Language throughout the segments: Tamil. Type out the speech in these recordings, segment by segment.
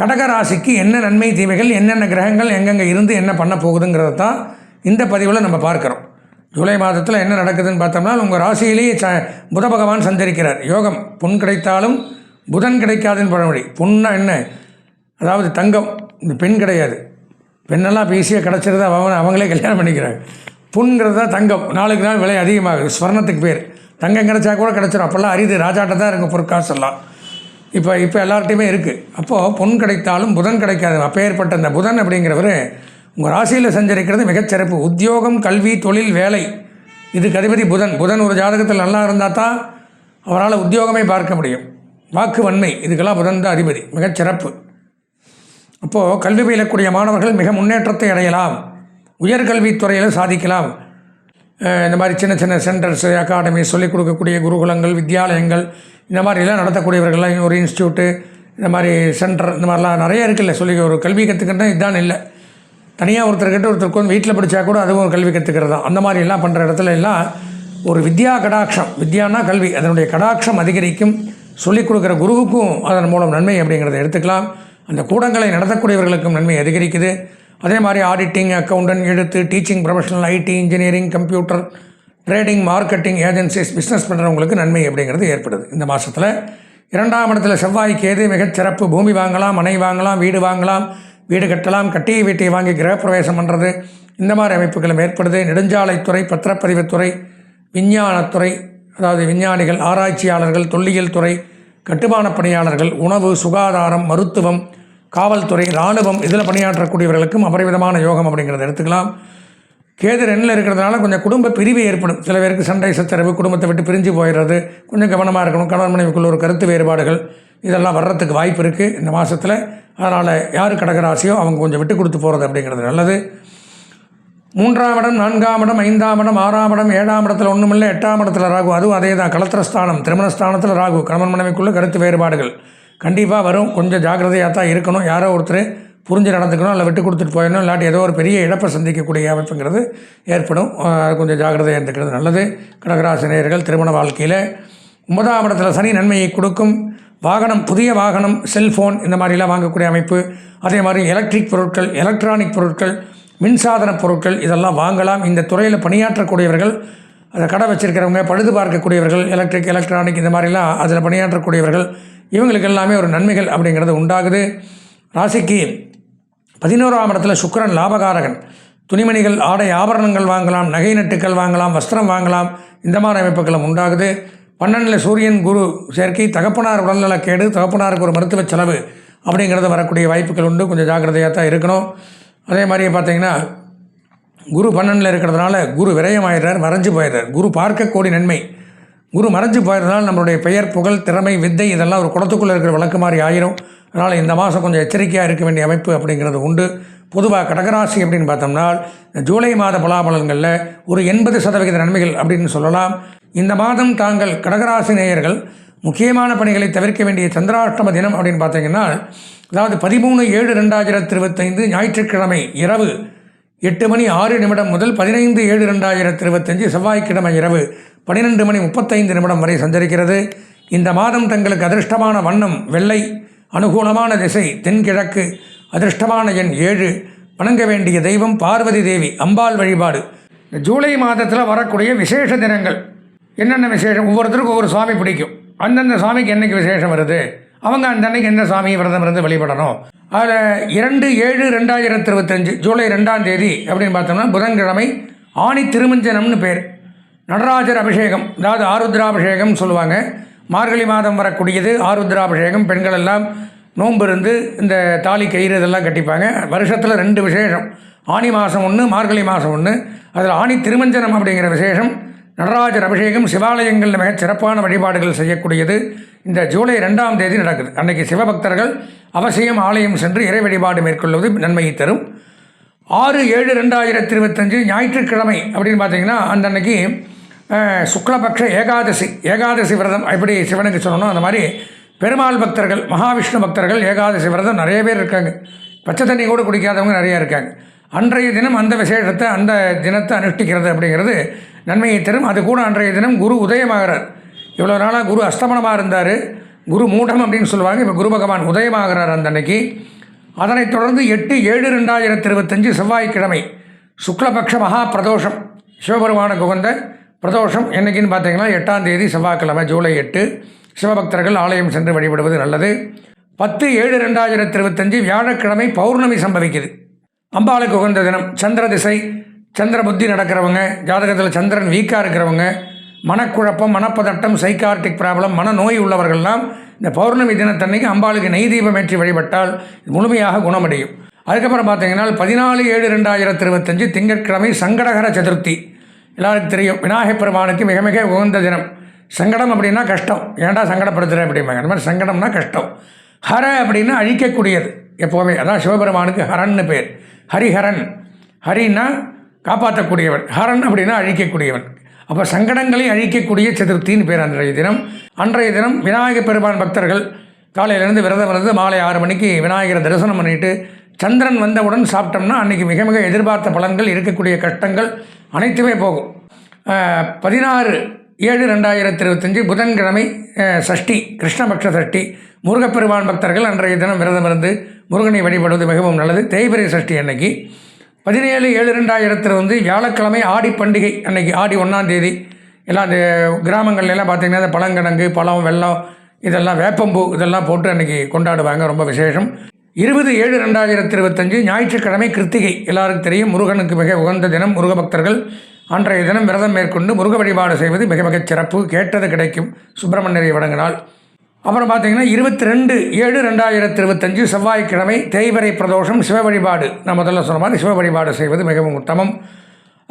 கடக ராசிக்கு என்ன நன்மை தீமைகள் என்னென்ன கிரகங்கள் எங்கெங்கே இருந்து என்ன பண்ண போகுதுங்கிறத தான் இந்த பதிவில் நம்ம பார்க்குறோம். ஜூலை மாதத்தில் என்ன நடக்குதுன்னு பார்த்தோம்னா உங்கள் ராசியிலேயே ச புத பகவான் சந்தரிக்கிறார் யோகம் பொன் கிடைத்தாலும் புதன் கிடைக்காதுன்னு பழமொழி பொண்ணா என்ன? அதாவது தங்கம். இந்த பெண் கிடையாது. பெண்ணெல்லாம் இப்போ ஈஸியாக கிடச்சிருது அவங்களே கல்யாணம் பண்ணிக்கிறாங்க. புண்ங்கிறது தான் தங்கம். நாளுக்கு நாள் விலை அதிகமாகுது. ஸ்வர்ணத்துக்கு பேர். தங்கம் கிடச்சா கூட கிடச்சிரும். அப்போல்லாம் அரிது. ராஜாட்ட தான் இருக்கும் பொற்காசெல்லாம். இப்போ இப்போ எல்லார்ட்டையுமே இருக்குது அப்போது பொன் கிடைத்தாலும் புதன் கிடைக்காது. அப்பேற்பட்ட அந்த புதன் அப்படிங்கிறவர் உங்கள் ராசியில் சஞ்சரிக்கிறது மிகச்சிறப்பு உத்தியோகம் கல்வி தொழில் வேலை. இதுக்கு அதிபதி புதன். புதன் ஒரு ஜாதகத்தில் நல்லா இருந்தால் தான் அவரால் உத்தியோகமே பார்க்க முடியும். வாக்கு வன்மை இதுக்கெல்லாம் புதன் தான் அதிபதி. மிகச்சிறப்பு அப்போது கல்வி பயிலக்கூடிய மாணவர்கள் மிக முன்னேற்றத்தை அடையலாம். உயர்கல்வித்துறையில் சாதிக்கலாம். இந்த மாதிரி சின்ன சின்ன சென்டர்ஸு அகாடமி சொல்லிக் கொடுக்கக்கூடிய குருகுலங்கள் வித்யாலயங்கள் இந்த மாதிரிலாம் நடத்தக்கூடியவர்கள்லாம் ஒரு இன்ஸ்டியூட்டு இந்த மாதிரி சென்டர் இந்த மாதிரிலாம் நிறைய இருக்குல்ல. சொல்லி ஒரு கல்வி கற்றுக்கிட்டா இதுதான் இல்லை. தனியாக ஒருத்தர்கிட்ட ஒருத்தருக்கு வந்து வீட்டில் படித்தா கூட அதுவும் ஒரு கல்வி கற்றுக்கிறது தான் அந்த மாதிரி எல்லாம் பண்ணுற இடத்துல எல்லாம் ஒரு வித்யா கடாட்சம். வித்யானா கல்வி. அதனுடைய கடாட்சம் அதிகரிக்கும். சொல்லிக் கொடுக்குற குருவுக்கும் அதன் மூலம் நன்மை அப்படிங்கிறத எடுத்துக்கலாம். அந்த கூடங்களை நடத்தக்கூடியவர்களுக்கும் நன்மை அதிகரிக்குது. அதே மாதிரி ஆடிட்டிங் அக்கௌண்டன்ட் எழுத்து teaching professional IT engineering computer trading marketing agencies business பண்ணுறவங்களுக்கு நன்மை அப்படிங்கிறது ஏற்படுது. இந்த மாதத்தில் இரண்டாம் இடத்துல செவ்வாய் கேது மிகச் சிறப்பு. பூமி வாங்கலாம் மனை வாங்கலாம் வீடு வாங்கலாம் வீடு கட்டலாம் கட்டிய வீட்டை வாங்கி கிரகப்பிரவேசம் பண்ணுறது இந்த மாதிரி அமைப்புகளும் ஏற்படுது. நெடுஞ்சாலைத்துறை பத்திரப்பதிவுத்துறை விஞ்ஞானத்துறை அதாவது விஞ்ஞானிகள் ஆராய்ச்சியாளர்கள் தொல்லியல் துறை கட்டுமானப் பணியாளர்கள் உணவு சுகாதாரம் மருத்துவம் காவல்துறை இராணுவம் இதில் பணியாற்றக்கூடியவர்களுக்கும் அபரிவிதமான யோகம் அப்படிங்கிறத எடுத்துக்கலாம். கேது ரெண்டில் இருக்கிறதுனால கொஞ்சம் குடும்ப பிரிவு ஏற்படும். சில பேருக்கு சண்டை சச்சரவு குடும்பத்தை விட்டு பிரிஞ்சு போயிடுறது கொஞ்சம் கவனமாக இருக்கணும். கணவன் மனைவிக்குள்ள ஒரு கருத்து வேறுபாடுகள் இதெல்லாம் வர்றதுக்கு வாய்ப்பு இருக்குது இந்த மாதத்தில் அதனால் யார் கடகராசியோ அவங்க கொஞ்சம் விட்டு கொடுத்து போகிறது அப்படிங்கிறது நல்லது. மூன்றாம் இடம் நான்காம் இடம் ஐந்தாம் இடம் ஆறாம் இடம் ஏழாம் இடத்துல ஒன்றுமில்லை எட்டாம் இடத்துல ராகு. அதுவும் அதே தான் கலத்திரஸ்தானம் திருமணஸ்தானத்தில் ராகு. கணவன் மனைவிக்குள்ள கருத்து வேறுபாடுகள். கண்டிப்பாக வரும். கொஞ்சம் ஜாக்கிரதையாக தான் இருக்கணும். யாரோ ஒருத்தர் புரிஞ்சு நடந்துக்கணும் இல்லை விட்டு கொடுத்துட்டு போயிடணும் இல்லாட்டி ஏதோ ஒரு பெரிய இழப்பை சந்திக்கக்கூடிய அமைப்புங்கிறது ஏற்படும். கொஞ்சம் ஜாக்கிரதையாக இருந்துக்கிறது நல்லது. கடகராசினியர்கள் திருமண வாழ்க்கையில் ஒன்பதாம் இடத்துல சனி நன்மையை கொடுக்கும். வாகனம் புதிய வாகனம் செல்ஃபோன் இந்த மாதிரிலாம் வாங்கக்கூடிய அமைப்பு. அதே மாதிரி எலக்ட்ரிக் பொருட்கள் எலக்ட்ரானிக் பொருட்கள் மின்சாதன பொருட்கள் இதெல்லாம் வாங்கலாம். இந்த துறையில் பணியாற்றக்கூடியவர்கள் அதை கடை வச்சிருக்கிறவங்க பழுது பார்க்கக்கூடியவர்கள் எலக்ட்ரிக் எலக்ட்ரானிக் இந்த மாதிரிலாம் அதில் பணியாற்றக்கூடியவர்கள் இவங்களுக்கு எல்லாமே ஒரு நன்மைகள் அப்படிங்கிறது உண்டாகுது. ராசிக்கு பதினோராம் இடத்துல சுக்கரன் லாபகாரகன். துணிமணிகள் ஆடை ஆபரணங்கள் வாங்கலாம் நகை நட்டுக்கள் வாங்கலாம் வஸ்திரம் வாங்கலாம் இந்த மாதிரி அமைப்புகளும் உண்டாகுது. பன்னெண்டில் சூரியன் குரு சேர்க்கை தகப்பனார் உடல்நலக்கேடு தகப்பனாருக்கு ஒரு மருத்துவ செலவு அப்படிங்கிறது வரக்கூடிய வாய்ப்புகள் உண்டு. கொஞ்சம் ஜாக்கிரதையாக தான் இருக்கணும். அதே மாதிரி பார்த்தீங்கன்னா குரு பன்னெண்டில் இருக்கிறதுனால குரு விரயமாயிடுறார் மறைஞ்சு போயிடுறார். குரு பார்க்கக்கூடிய நன்மை. குரு மறைஞ்சு போயிடுறதுனால நம்மளுடைய பெயர் புகழ் திறமை வித்தை இதெல்லாம் ஒரு குளத்துக்குள்ளே இருக்கிற விளக்கு மாதிரி ஆயிரும். அதனால் இந்த மாதம் கொஞ்சம் எச்சரிக்கையாக இருக்க வேண்டிய அமைப்பு அப்படிங்கிறது உண்டு. பொதுவாக கடகராசி அப்படின்னு பார்த்தோம்னா ஜூலை மாத பலாபலன்களில் ஒரு எண்பது சதவிகித நன்மைகள் அப்படின்னு சொல்லலாம். இந்த மாதம் தாங்கள் கடகராசி நேயர்கள் முக்கியமான பணிகளை தவிர்க்க வேண்டிய சந்திராஷ்டம தினம் அப்படின்னு பார்த்தீங்கன்னா அதாவது பதிமூணு ஏழு ரெண்டாயிரத்தி இருபத்தைந்து ஞாயிற்றுக்கிழமை இரவு எட்டு மணி ஆறு நிமிடம் முதல் பதினைந்து ஏழு ரெண்டாயிரத்தி இருபத்தஞ்சு செவ்வாய்க்கிழமை இரவு பன்னிரெண்டு மணி முப்பத்தைந்து நிமிடம் வரை சஞ்சரிக்கிறது. இந்த மாதம் தங்களுக்கு அதிர்ஷ்டமான வண்ணம் வெள்ளை அனுகூலமான திசை தென்கிழக்கு அதிர்ஷ்டமான எண் ஏழு. வணங்க வேண்டிய தெய்வம் பார்வதி தேவி அம்பாள் வழிபாடு. இந்த ஜூலை மாதத்தில் வரக்கூடிய விசேஷ தினங்கள். என்னென்ன விசேஷம்? ஒவ்வொருத்தருக்கும் ஒவ்வொரு சுவாமி பிடிக்கும். அந்தந்த சாமிக்கு என்னைக்கு விசேஷம் வருது? அவங்க அந்த அன்னைக்கு எந்த சாமியை விரதம் இருந்து வழிபடணும்? அதில் இரண்டு ஏழு ரெண்டாயிரத்தி இருபத்தஞ்சு ஜூலை ரெண்டாம் தேதி அப்படின்னு பார்த்தோம்னா புதன்கிழமை ஆணி திருமஞ்சனம்னு பேர். நடராஜர் அபிஷேகம் அதாவது ஆருத்ராபிஷேகம்னு சொல்லுவாங்க. மார்கழி மாதம் வரக்கூடியது ஆருத்ராபிஷேகம். பெண்கள் எல்லாம் நோன்பு இருந்து இந்த தாலி கயிறு இதெல்லாம் கட்டிப்பாங்க. வருஷத்தில் ரெண்டு விசேஷம். ஆனி மாதம் ஒன்று மார்கழி மாதம் ஒன்று அதில் ஆணி திருமஞ்சனம் அப்படிங்கிற விசேஷம். நடராஜர் அபிஷேகம் சிவாலயங்களில் மிகச் சிறப்பான வழிபாடுகள் செய்யக்கூடியது. இந்த ஜூலை ரெண்டாம் தேதி நடக்குது. அன்னைக்கு சிவபக்தர்கள் அவசியம் ஆலயம் சென்று இறை வழிபாடு மேற்கொள்வது நன்மையை தரும். ஆறு ஏழு ரெண்டாயிரத்தி இருபத்தஞ்சு ஞாயிற்றுக்கிழமை அப்படின்னு பார்த்தீங்கன்னா அந்த அன்னைக்கு சுக்லபக்ஷ ஏகாதசி ஏகாதசி விரதம் எப்படி சிவனுக்கு சொல்லணும் அந்த மாதிரி பெருமாள் பக்தர்கள் மகாவிஷ்ணு பக்தர்கள் ஏகாதசி விரதம் நிறைய பேர் இருக்காங்க. பச்சை தண்ணி கூட குடிக்காதவங்க நிறைய இருக்காங்க. அன்றைய தினம் அந்த விசேஷத்தை அந்த தினத்தை அனுஷ்டிக்கிறது அப்படிங்கிறது நன்மையை தரும். அது கூட அன்றைய தினம் குரு உதயமாகிறார். இவ்வளோ நாளாக குரு அஸ்தமனமாக இருந்தார். குரு மூடம் அப்படின்னு சொல்லுவாங்க. இப்போ குரு பகவான் உதயமாகிறார் அந்த அன்னைக்கு. அதனைத் தொடர்ந்து எட்டு ஏழு ரெண்டாயிரத்தி இருபத்தஞ்சு செவ்வாய்க்கிழமை சுக்லபக்ஷ மகா பிரதோஷம் சிவபெருமானுக்கு உகந்த பிரதோஷம் என்னைக்குன்னு பார்த்தீங்கன்னா எட்டாம் தேதி செவ்வாய்க்கிழமை ஜூலை எட்டு. சிவபக்தர்கள் ஆலயம் சென்று வழிபடுவது நல்லது. பத்து ஏழு ரெண்டாயிரத்தி இருபத்தஞ்சு வியாழக்கிழமை பௌர்ணமி சம்பவிக்குது. அம்பாளுக்கு உகந்த தினம். சந்திர திசை. சந்திர புத்தி நடக்கிறவங்க ஜாதகத்தில் சந்திரன் வீக்காக இருக்கிறவங்க மனக்குழப்பம் மனப்பதட்டம் சைக்கார்டிக் ப்ராப்ளம் மனநோய் உள்ளவர்கள்லாம் இந்த பௌர்ணமி தினத்தன்னைக்கு அம்பாளுக்கு நெய் தீபம் ஏற்றி வழிபட்டால் முழுமையாக குணமடையும். அதுக்கப்புறம் பார்த்தீங்கன்னா பதினாலு ஏழு ரெண்டாயிரத்தி இருபத்தஞ்சு திங்கட்கிழமை சங்கடகர சதுர்த்தி. எல்லாருக்கும் தெரியும். விநாயகப் பெருமானுக்கு மிக மிக உகந்த தினம். சங்கடம் அப்படின்னா கஷ்டம். ஏன்டா சங்கடப்படுத்துகிறேன் அப்படிம்பாங்க. அந்த மாதிரி சங்கடம்னா கஷ்டம். ஹர அப்படின்னா அழிக்கக்கூடியது எப்போவுமே. அதான் சிவபெருமானுக்கு ஹரன்னு பேர். ஹரிஹரன். ஹரின்னா காப்பாற்றக்கூடியவன். ஹரன் அப்படின்னா அழிக்கக்கூடியவன். அப்போ சங்கடங்களை அழிக்கக்கூடிய சதுர்த்தின்னு பேர் அன்றைய தினம். அன்றைய தினம் விநாயகப் பெருமான் பக்தர்கள் காலையிலேருந்து விரதம் இருந்து மாலை ஆறு மணிக்கு விநாயகரை தரிசனம் பண்ணிட்டு சந்திரன் வந்தவுடன் சாப்பிட்டோம்னா அன்றைக்கி மிக மிக எதிர்பார்த்த பலன்கள் இருக்கக்கூடிய கஷ்டங்கள் அனைத்துமே போகும். பதினாறு ஏழு ரெண்டாயிரத்தி இருபத்தஞ்சி புதன்கிழமை சஷ்டி கிருஷ்ணபக்ஷ சஷ்டி. முருகப்பெருமான் பக்தர்கள் அன்றைய தினம் விரதம் இருந்து முருகனை வழிபடுவது மிகவும் நல்லது. தேய்பிரை சஷ்டி அன்னைக்கு. பதினேழு ஏழு ரெண்டாயிரத்தில் வந்து வியாழக்கிழமை ஆடி பண்டிகை அன்னைக்கு ஆடி ஒன்றாம் தேதி. எல்லாம் அந்த கிராமங்கள்லாம் பார்த்திங்கன்னா இந்த பழங்கிழங்கு பழம் வெள்ளம் இதெல்லாம் வேப்பம்பூ இதெல்லாம் போட்டு அன்றைக்கி கொண்டாடுவாங்க. ரொம்ப விசேஷம். இருபது ஏழு ரெண்டாயிரத்தி இருபத்தஞ்சு ஞாயிற்றுக்கிழமை கிருத்திகை. எல்லாருக்கும் தெரியும் முருகனுக்கு மிக உகந்த தினம் முருக பக்தர்கள் அன்றைய தினம் விரதம் மேற்கொண்டு முருக வழிபாடு செய்வது மிக மிகச் சிறப்பு. கேட்டது கிடைக்கும். சுப்பிரமணியரை வழங்கினால் அப்புறம் பார்த்தீங்கன்னா இருபத்தி ரெண்டு ஏழு ரெண்டாயிரத்தி இருபத்தஞ்சு செவ்வாய்க்கிழமை தேய்வரை பிரதோஷம் சிவ வழிபாடு. நான் முதல்ல சொன்ன மாதிரி சிவ வழிபாடு செய்வது மிகவும் உத்தமம்.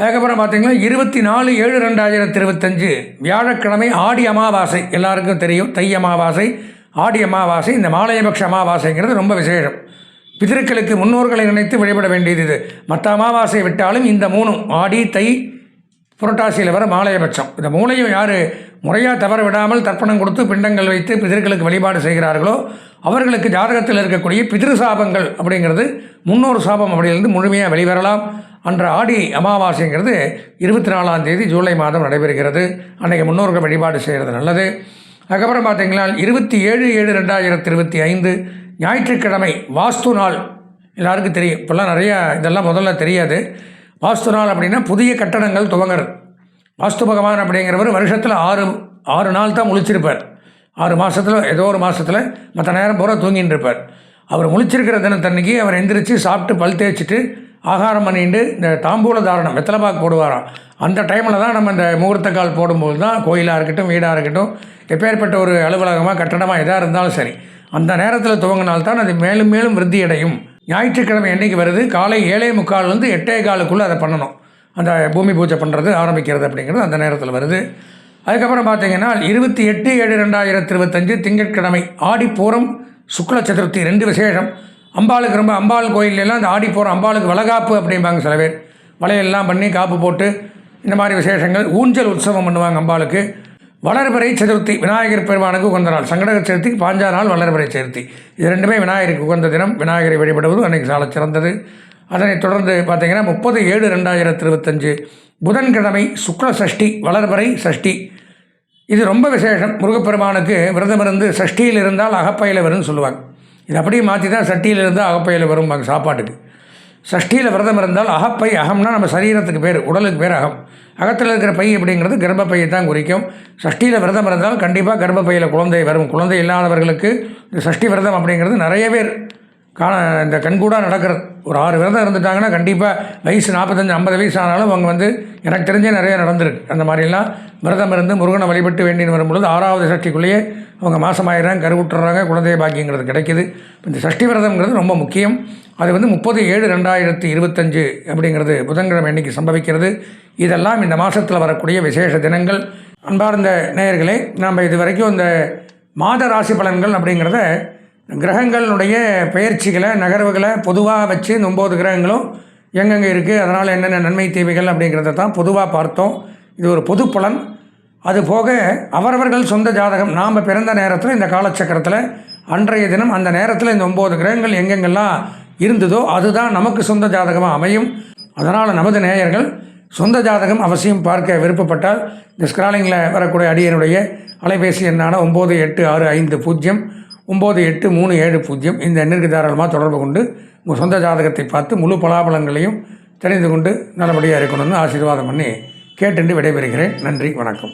அதுக்கப்புறம் பார்த்தீங்கன்னா இருபத்தி நாலு ஏழு ரெண்டாயிரத்தி இருபத்தஞ்சு வியாழக்கிழமை ஆடி அமாவாசை. எல்லாருக்கும் தெரியும் தை அமாவாசை. ஆடி அமாவாசை இந்த மாலையபக்ஷ அமாவாசைங்கிறது ரொம்ப விசேஷம். பிதர்களுக்கு முன்னோர்களை நினைத்து வழிபட வேண்டியது இது. மற்ற அமாவாசை விட்டாலும் இந்த மூணும் ஆடி தை புரட்டாசியில் வர மாலையபட்சம் இந்த மூளையும் யார் முறையாக தவற விடாமல் தர்ப்பணம் கொடுத்து பிண்டங்கள் வைத்து பிதர்களுக்கு வழிபாடு செய்கிறார்களோ அவர்களுக்கு ஜாதகத்தில் இருக்கக்கூடிய பிதிரு சாபங்கள் அப்படிங்கிறது முன்னோர் சாபம் அப்படிலிருந்து முழுமையாக வெளிவரலாம். அன்ற ஆடி அமாவாசைங்கிறது இருபத்தி நாலாம் தேதி ஜூலை மாதம் நடைபெறுகிறது. அன்றைக்கு முன்னோர்கள் வழிபாடு செய்கிறது நல்லது. அதுக்கப்புறம் பார்த்தீங்கன்னா இருபத்தி ஏழு ஏழு ரெண்டாயிரத்தி இருபத்தி ஐந்து ஞாயிற்றுக்கிழமை வாஸ்து நாள். எல்லாருக்கும் தெரியும். இப்போல்லாம் நிறையா இதெல்லாம் முதல்ல தெரியாது. வாஸ்து நாள் அப்படின்னா புதிய கட்டடங்கள் துவங்குறது. வாஸ்து பகவான் அப்படிங்கிறவர் வருஷத்தில் ஆறு ஆறு நாள் தான் முழிச்சிருப்பார். ஆறு மாதத்தில் ஏதோ ஒரு மாதத்தில் மற்ற நேரம் பூரா தூங்கின்னு இருப்பார். அவர் முழிச்சிருக்கிற தினத்தன்னைக்கு அவர் எந்திரிச்சு சாப்பிட்டு பல் தேய்ச்சிட்டு ஆகாரம் பண்ணிட்டு இந்த தாம்பூல தாரணம் வெத்தலைப்பாக்கு போடுவாராம். அந்த டைமில் தான் நம்ம இந்த முகூர்த்த கால் போடும்போது தான் கோயிலாக இருக்கட்டும் வீடாக இருக்கட்டும் எப்பேற்பட்ட ஒரு அலுவலகமாக கட்டடமாக எதாக இருந்தாலும் சரி அந்த நேரத்தில் துவங்கினால்தான் அது மேலும் மேலும் விருத்தி அடையும் ஞாயிற்றுக்கிழமை என்னைக்கு வருது? காலை ஏழே முக்கால்லேருந்து எட்டே காலுக்குள்ளே அதை பண்ணணும். அந்த பூமி பூஜை பண்ணுறது ஆரம்பிக்கிறது அப்படிங்கிறது அந்த நேரத்தில் வருது. அதுக்கப்புறம் பார்த்தீங்கன்னா இருபத்தி எட்டு ஏழு ரெண்டாயிரத்தி இருபத்தஞ்சு திங்கட்கிழமை ஆடிப்பூரம் சுக்ல சதுர்த்தி ரெண்டு விசேஷம். அம்பாளுக்கு ரொம்ப அம்பாள் கோயிலெல்லாம் இந்த ஆடி போகிற அம்பாளுக்கு வளகாப்பு அப்படிம்பாங்க சில பேர். வளையெல்லாம் பண்ணி காப்பு போட்டு இந்த மாதிரி விசேஷங்கள் ஊஞ்சல் உற்சவம் பண்ணுவாங்க அம்பாளுக்கு. வளர்பிறை சதுர்த்தி விநாயகர் பெருமானுக்கு உகந்த நாள். சங்கடகர் சதுர்த்திக்கு பாஞ்சா நாள் வளர்பிறை சதுர்த்தி. இது ரெண்டுமே விநாயகருக்கு உகந்த தினம். விநாயகரை வழிபடுவது அன்றைக்கு சால சிறந்தது. அதனைத் தொடர்ந்து பார்த்தீங்கன்னா முப்பது ஏழு ரெண்டாயிரத்தி இருபத்தஞ்சு. புதன்கிழமை சுக்ல சஷ்டி வளர்பிறை சஷ்டி. இது ரொம்ப விசேஷம். முருகப்பெருமானுக்கு விரதம் இருந்து சஷ்டியில் இருந்தால் அகப்பையில் வரும்னு சொல்லுவாங்க. இது அப்படியே மாற்றி தான் சட்டியில் இருந்தால் அகப்பையில் வரும் சாப்பாட்டுக்கு. சஷ்டியில் விரதம் இருந்தால் அகப்பை அகம்னா நம்ம சரீரத்துக்கு பேர் உடலுக்கு பேர் அகம். அகத்தில் இருக்கிற பை அப்படிங்கிறது கர்ப்பப்பையை தான் குறிக்கும். சஷ்டியில் விரதம் இருந்தால் கண்டிப்பாக கர்ப்பப்பையில் குழந்தை வரும். குழந்தை இல்லாதவர்களுக்கு இந்த சஷ்டி விரதம் அப்படிங்கிறது நிறைய பேர் காண இந்த கண்கூடாக நடக்கிறது. ஒரு ஆறு விரதம் இருந்துட்டாங்கன்னா கண்டிப்பாக வயசு நாற்பத்தஞ்சு ஐம்பது வயசு ஆனாலும் அவங்க வந்து எனக்கு தெரிஞ்சே நிறைய நடந்திருக்கு. அந்த மாதிரிலாம் விரதம் இருந்து முருகனை வழிபட்டு வேண்டின்னு வரும்பொழுது ஆறாவது சஷ்டிக்குள்ளேயே அவங்க மாதமாயிடுறாங்க கருவுட்டுறாங்க குழந்தை பாக்கியங்கிறது கிடைக்கிது. இந்த சஷ்டி விரதம்ங்கிறது ரொம்ப முக்கியம். அது வந்து முப்பது ஏழு ரெண்டாயிரத்தி இருபத்தஞ்சு அப்படிங்கிறது புதன்கிழமை அன்னைக்கு சம்பவிக்கிறது. இதெல்லாம் இந்த மாதத்தில் வரக்கூடிய விசேஷ தினங்கள். அன்பார்ந்த நேயர்களே நாம் இது வரைக்கும் இந்த மாத ராசி பலன்கள் அப்படிங்கிறத கிரகங்களுடைய பெயர்ச்சிகளை நகர்வுகளை பொதுவாக வச்சு இந்த ஒம்பது கிரகங்களும் எங்கெங்கே இருக்குது அதனால் என்னென்ன நன்மை தீமைகள் அப்படிங்கிறத தான் பொதுவாக பார்த்தோம். இது ஒரு பொது பலன். அது போக அவரவர்கள் சொந்த ஜாதகம். நாம் பிறந்த நேரத்தில் இந்த காலச்சக்கரத்தில் அன்றைய தினம் அந்த நேரத்தில் இந்த ஒம்பது கிரகங்கள் எங்கெங்கெல்லாம் இருந்ததோ அதுதான் நமக்கு சொந்த ஜாதகமாக அமையும். அதனால் நமது நேயர்கள் சொந்த ஜாதகம் அவசியம் பார்க்க விருப்பப்பட்டால் இந்த ஸ்கிராலிங்கில் வரக்கூடிய அடியனுடைய அலைபேசி எண்ணான ஒம்பது எட்டு ஆறு ஐந்து பூஜ்ஜியம் ஒம்பது எட்டு மூணு ஏழு பூஜ்ஜியம் இந்த எண்ணிற்கு தாராளமாக தொடர்பு கொண்டு உங்கள் சொந்த ஜாதகத்தை பார்த்து முழு பலாபலங்களையும் தெரிந்து கொண்டு நல்லபடியாக இருக்கணும்னு ஆசீர்வாதம் பண்ணி கேட்டுண்டு விடைபெறுகிறேன். நன்றி வணக்கம்.